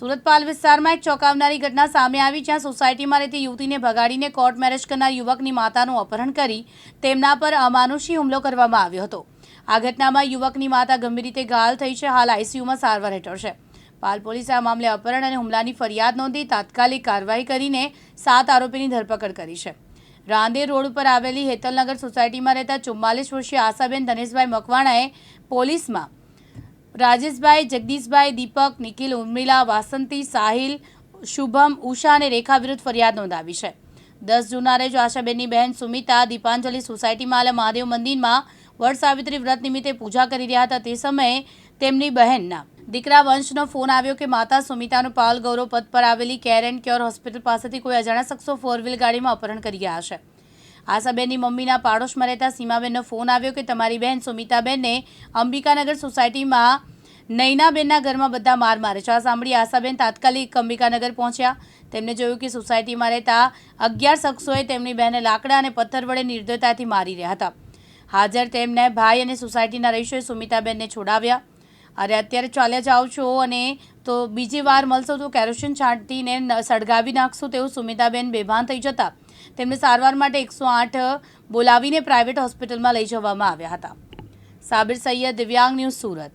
સુરત પાલ વિસ્તારમાં એક ચોંકાવનારી ઘટના સામે આવી જ્યાં સોસાયટીમાં રહેતી યુવતીને ભગાડીને કોર્ટ મેરેજ કરનાર યુવકની માતાનું અપહરણ કરી તેમના પર અમાનુષી હુમલો કરવામાં આવ્યો હતો. આ ઘટનામાં યુવકની માતા ગંભીર રીતે ઘાયલ થઈ છે, હાલ આઈસીયુમાં સારવાર હેઠળ છે. પાલ પોલીસે આ મામલે અપહરણ અને હુમલાની ફરિયાદ નોંધી તાત્કાલિક કાર્યવાહી કરીને સાત આરોપીની ધરપકડ કરી છે. રાંદેર રોડ ઉપર આવેલી હેતલનગર સોસાયટીમાં રહેતા ચુમ્માલીસ વર્ષીય આશાબેન ધનેશભાઈ મકવાણાએ પોલીસમાં રાજેશભાઈ, જગદીશભાઈ, દીપક, નિખિલ, ઉર્મિલા, વાસંતી, સાહિલ, શુભમ, ઉષા અને રેખા વિરુદ્ધ ફરિયાદ નોંધાવી છે. દસ જૂના રોજ આશાબેનની બહેન સુમિતા દીપાંજલિ સોસાયટીમાં આવેલા મહાદેવ મંદિરમાં વડ સાવિત્રી વ્રત નિમિત્તે પૂજા કરી રહ્યા હતા તે સમયે તેમની બહેનના દીકરા વંશનો ફોન આવ્યો કે માતા સુમિતાનું પાલ ગૌરવ પદ પર આવેલી કેર એન્ડ ક્યોર હોસ્પિટલ પાસેથી કોઈ અજાણ્યા શખ્સો ફોર વ્હીલ ગાડીમાં અપહરણ કરી ગયા છે આશાબેનની મમ્મીના પાડોશમાં રહેતા સીમાબેનનો ફોન આવ્યો કે તમારી બહેન સુમિતાબેનને અંબિકાનગર સોસાયટીમાં નૈનાબેનના ઘરમાં બધા માર મારે છે. આ સાંભળી આશાબેન તાત્કાલિક અંબિકાનગર પહોંચ્યા. તેમને જોયું કે સોસાયટીમાં રહેતા અગિયાર શખ્સોએ તેમની બહેને લાકડા અને પથ્થર વડે નિર્દયતાથી મારી રહ્યા હતા. હાજર તેમને ભાઈ અને સોસાયટીના રહીશોએ સુમિતાબેનને છોડાવ્યા. અરે અત્યારે ચાલ્યા જાઓ છો અને તો બીજી વાર મળશો તો કેરોસીન છાંટીને સળગાવી નાખશું તેવું સુમિતાબેન બેભાન થઈ જતા. તેમને સારવાર માટે એકસો આઠ બોલાવીને પ્રાઇવેટ હોસ્પિટલમાં લઈ જવામાં આવ્યા હતા. સાબિર સૈયદ દિવ્યાંગ ન્યૂઝ સુરત.